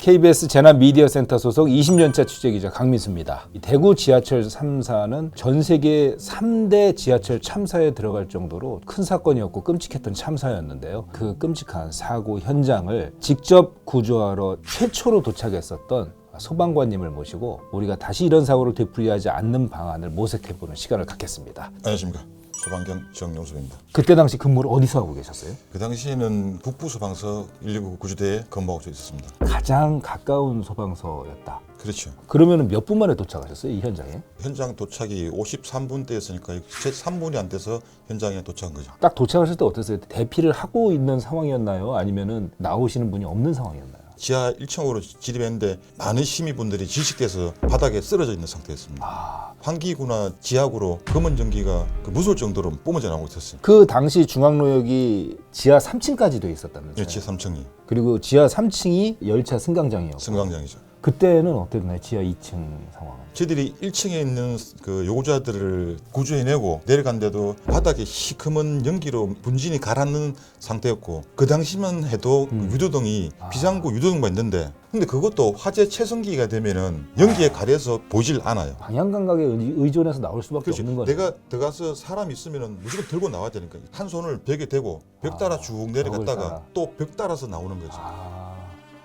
KBS 재난 미디어 센터 소속 20년차 취재기자 강민수입니다. 이 대구 지하철 3사는 전 세계 3대 지하철 참사에 들어갈 정도로 큰 사건이었고 끔찍했던 참사였는데요. 그 끔찍한 사고 현장을 직접 구조하러 최초로 도착했었던 소방관님을 모시고 우리가 다시 이런 사고를 되풀이하지 않는 방안을 모색해보는 시간을 갖겠습니다. 안녕하십니까 소방경 정용섭입니다. 그때 당시 근무를 어디서 하고 계셨어요? 그 당시에는 북부소방서 119 구조대에 근무하고 있었습니다. 가장 가까운 소방서였다. 그렇죠. 그러면 몇 분 만에 도착하셨어요 이 현장에? 현장 도착이 53분대였으니까 제 3분이 안 돼서 현장에 도착한 거죠. 딱 도착하실 때 어땠어요? 대피를 하고 있는 상황이었나요? 아니면은 나오시는 분이 없는 상황이었나요? 지하 1층으로 진입했는데 많은 시민분들이 질식돼서 바닥에 쓰러져 있는 상태였습니다. 아, 환기구나 지하구로 검은 전기가 그 무서울 정도로 뿜어져 나오고 있었어요. 그 당시 중앙로역이 지하 3층까지 돼 있었다면서요? 예, 지하 3층이 그리고 지하 3층이 열차 승강장이었고 승강장이죠. 그때는 어땠나요? 지하 2층 상황은? 저희들이 1층에 있는 그 요구자들을 구조해내고 내려간데도 바닥에 시커먼 연기로 분진이 가라앉는 상태였고 그 당시만 해도 그 유도등이 비상구 유도등만 있는데 근데 그것도 화재 최성기가 되면은 연기에 가려서 보질 않아요. 방향 감각에 의- 의존해서 나올 수밖에 그렇지. 없는 거죠. 내가 들어가서 사람이 있으면은 무조건 들고 나와야 되니까 한 손을 벽에 대고 벽 따라 쭉 벽을 내려갔다가. 또 벽 따라서 나오는 거죠. 아,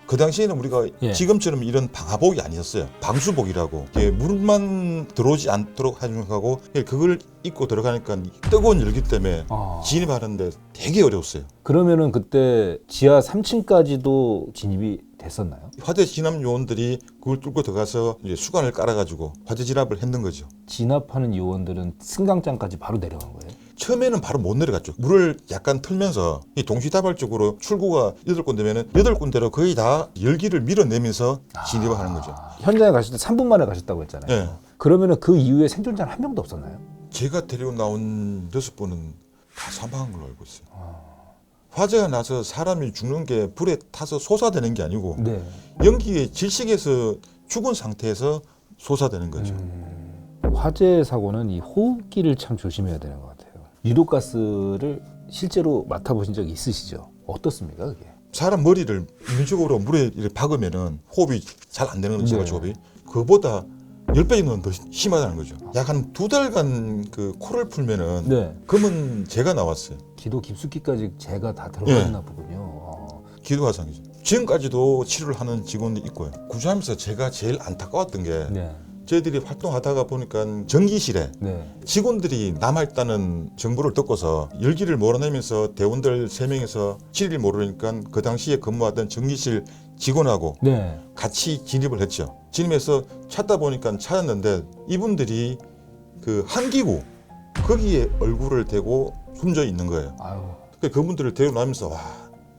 그 당시에는 우리가 예. 지금처럼 이런 방화복이 아니었어요. 방수복이라고. 이게 물만 들어오지 않도록 하고 그걸 입고 들어가니까 뜨거운 열기 때문에 아. 진입하는데 되게 어려웠어요. 그러면은 그때 지하 3층까지도 진입이 됐었나요? 화재 진압 요원들이 그걸 뚫고 들어가서 이제 수관을 깔아가지고 화재 진압을 했는 거죠. 진압하는 요원들은 승강장까지 바로 내려간 거예요? 처음에는 바로 못 내려갔죠. 물을 약간 틀면서 이 동시다발적으로 출구가 여덟 군데면은 여덟 군데로 거의 다 열기를 밀어내면서 진입을 하는 거죠. 아, 현장에 가실 때 3분 만에 가셨다고 했잖아요. 예. 그러면은 그 이후에 생존자는 한 명도 없었나요? 제가 데리고 나온 여섯 분은 다 사망한 걸로 알고 있어요. 화재가 나서 사람이 죽는 게 불에 타서 솟아되는 게 아니고 네. 연기에 질식해서 죽은 상태에서 솟아되는 거죠. 화재 사고는 이 호흡기를 참 조심해야 되는 것 같아요. 유독가스를 실제로 맡아보신 적 있으시죠? 어떻습니까, 그게? 사람 머리를 인위적으로 물에 박으면은 호흡이 잘 안 되는 거죠, 네. 호흡이. 그거보다 열 배 정도는 더 심하다는 거죠. 약 한 두 달간 그 코를 풀면은 네. 검은 재가 나왔어요. 기도 깊숙이까지 제가 다 들어가 있나 보군요. 어. 기도 화상이죠. 지금까지도 치료를 하는 직원도 있고요. 구조하면서 제가 제일 안타까웠던 게 네. 저희들이 활동하다가 보니까 전기실에 네. 직원들이 남아있다는 정보를 듣고서 열기를 몰아내면서 대원들 세명이서 지리를 모르니까 그 당시에 근무하던 전기실 직원하고 네. 같이 진입을 했죠. 진입해서 찾다 보니까 찾았는데 이분들이 그 한기구 거기에 얼굴을 대고 숨져 있는 거예요. 아유. 그 그분들을 데리고 나면서 와,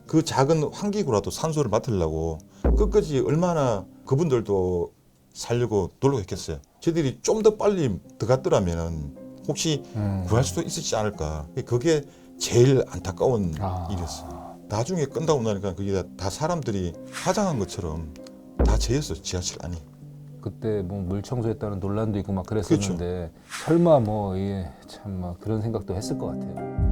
그 작은 환기구라도 산소를 맡으려고 끝까지 얼마나 그분들도 살려고 노력했겠어요. 저희들이 좀 더 빨리 들어갔더라면 혹시 음. 구할 수도 있었지 않을까. 그게 제일 안타까운 아. 일이었어요. 나중에 끝나고 나니까 그게 다, 다 사람들이 화장한 것처럼 다 재였어요. 지하실 안이. 그때 뭐 물 청소했다는 논란도 있고 막 그랬었는데 설마 뭐 예, 참막 그런 생각도 했을 것 같아요.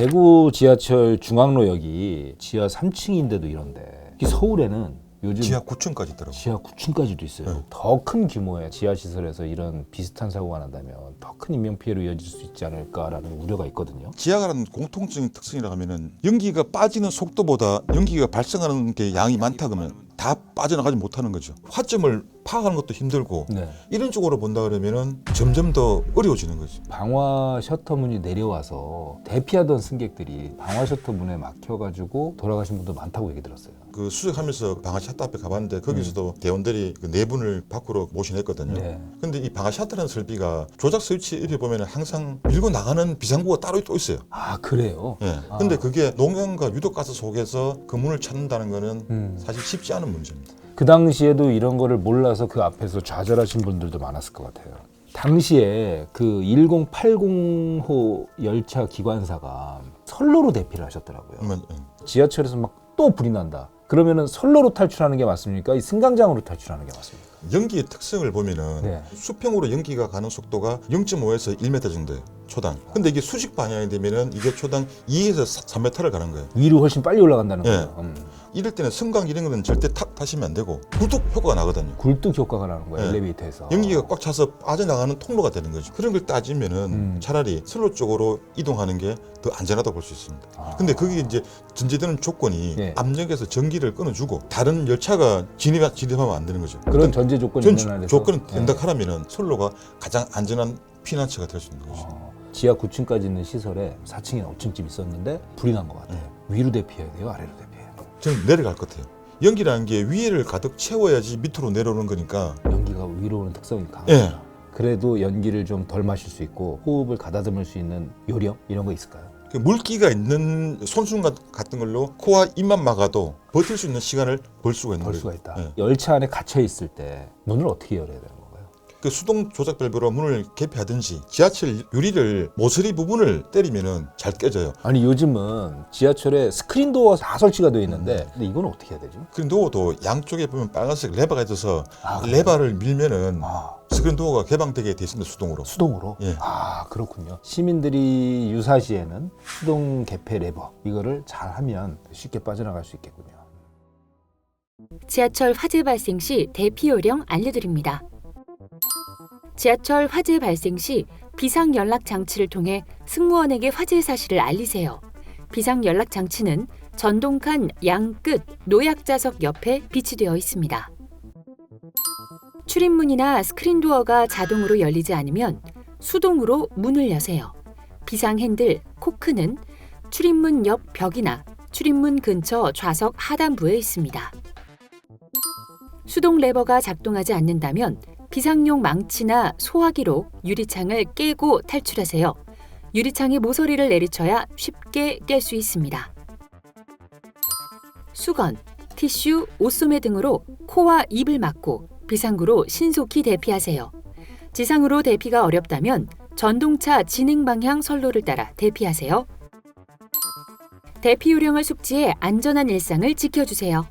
대구 지하철 중앙로역이 지하 3층인데도 이런데 이 서울에는 요즘 지하 9층까지 있더라고요. 지하 9층까지도 있어요. 네. 더큰 규모의 지하 시설에서 이런 비슷한 사고가 난다면 더 큰 인명 피해로 이어질 수 있지 않을까라는 우려가 있거든요. 지하가는 공통적인 특성이라 하면은 연기가 빠지는 속도보다 연기가 발생하는 게 양이 많다 그러면 다 빠져나가지 못하는 거죠. 화점을 파악하는 것도 힘들고 네. 이런 쪽으로 본다 그러면은 점점 더 어려워지는 거죠. 방화 셔터 문이 내려와서 대피하던 승객들이 방화 셔터 문에 막혀가지고 돌아가신 분도 많다고 얘기 들었어요. 그 수색하면서 방아 샤터 앞에 가봤는데 거기서도 대원들이 그 네 분을 밖으로 모셔냈거든요. 네. 근데 이 방아 샤터라는 설비가 조작 스위치 옆에 보면 항상 밀고 나가는 비상구가 따로 또 있어요. 아 그래요? 예. 아. 근데 그게 농양과 유독가스 속에서 그 문을 찾는다는 거는 음. 사실 쉽지 않은 문제입니다. 그 당시에도 이런 거를 몰라서 그 앞에서 좌절하신 분들도 많았을 것 같아요. 당시에 그 1080호 열차 기관사가 선로로 대피를 하셨더라고요. 그러면 예. 지하철에서 막 또 불이 난다. 그러면은 선로로 탈출하는 게 맞습니까? 이 승강장으로 탈출하는 게 맞습니까? 연기의 특성을 보면은 네. 수평으로 연기가 가는 속도가 0.5에서 1m 정도예요. 초당. 근데 이게 수직 방향이 되면은 이게 초당 2에서 3m를 가는 거예요. 위로 훨씬 빨리 올라간다는 예. 거예요. 음. 이럴 때는 승강 이런 거는 절대 타, 타시면 안 되고 굴뚝 효과가 나거든요. 굴뚝 효과가 나는 거예요. 네. 엘리베이터에서. 연기가 꽉 차서 빠져나가는 통로가 되는 거죠. 그런 걸 따지면은 음. 차라리 슬로 쪽으로 이동하는 게 더 안전하다고 볼 수 있습니다. 아. 근데 그게 이제 전제되는 조건이 네. 압력에서 전기를 끊어주고 다른 열차가 진입, 진입하면 안 되는 거죠. 그런 전제 조건이 전 있는 안에서 조건은 네. 된다 하라면은 슬로가 가장 안전한 피난처가 될 수 있는 거죠. 어, 지하 9층까지 있는 시설에 4층이나 5층집 있었는데 불이 난 것 같아요. 네. 위로 대피해야 돼요, 아래로 대피해야 돼요. 저는 내려갈 것 같아요. 연기라는 게 위에를 가득 채워야지 밑으로 내려오는 거니까 연기가 위로 오는 특성이 강합니다. 예. 그래도 연기를 좀 덜 마실 수 있고 호흡을 가다듬을 수 있는 요령 이런 거 있을까요? 그 물기가 있는 손수건 같- 같은 걸로 코와 입만 막아도 버틸 수 있는 시간을 벌 수가 있는 벌 거예요. 수가 있다. 예. 열차 안에 갇혀 있을 때 문을 어떻게 열어야 되는 건가요? 그 수동 조작 밸브로 문을 개폐하든지 지하철 유리를 모서리 부분을 때리면은 잘 깨져요. 아니 요즘은 지하철에 스크린 도어 다 설치가 되어 있는데 근데 이건 어떻게 해야 되죠? 스크린 도어도 양쪽에 보면 빨간색 레버가 있어서 아, 그래요? 레버를 밀면은 아 스크린 도어가 개방되게 돼 있습니다 수동으로. 수동으로? 예. 아 그렇군요. 시민들이 유사시에는 수동 개폐 레버 이거를 잘 하면 쉽게 빠져나갈 수 있겠군요. 지하철 화재 발생 시 대피 요령 알려드립니다. 지하철 화재 발생 시 비상 연락 장치를 통해 승무원에게 화재 사실을 알리세요. 비상 연락 장치는 전동칸 양 끝 노약 좌석 옆에 비치되어 있습니다. 출입문이나 스크린 도어가 자동으로 열리지 않으면 수동으로 문을 여세요. 비상 핸들 코크는 출입문 옆 벽이나 출입문 근처 좌석 하단부에 있습니다. 수동 레버가 작동하지 않는다면 비상용 망치나 소화기로 유리창을 깨고 탈출하세요. 유리창에 모서리를 내리쳐야 쉽게 깰 수 있습니다. 수건, 티슈, 옷소매 등으로 코와 입을 막고 비상구로 신속히 대피하세요. 지상으로 대피가 어렵다면 전동차 진행 방향 선로를 따라 대피하세요. 대피 요령을 숙지해 안전한 일상을 지켜주세요.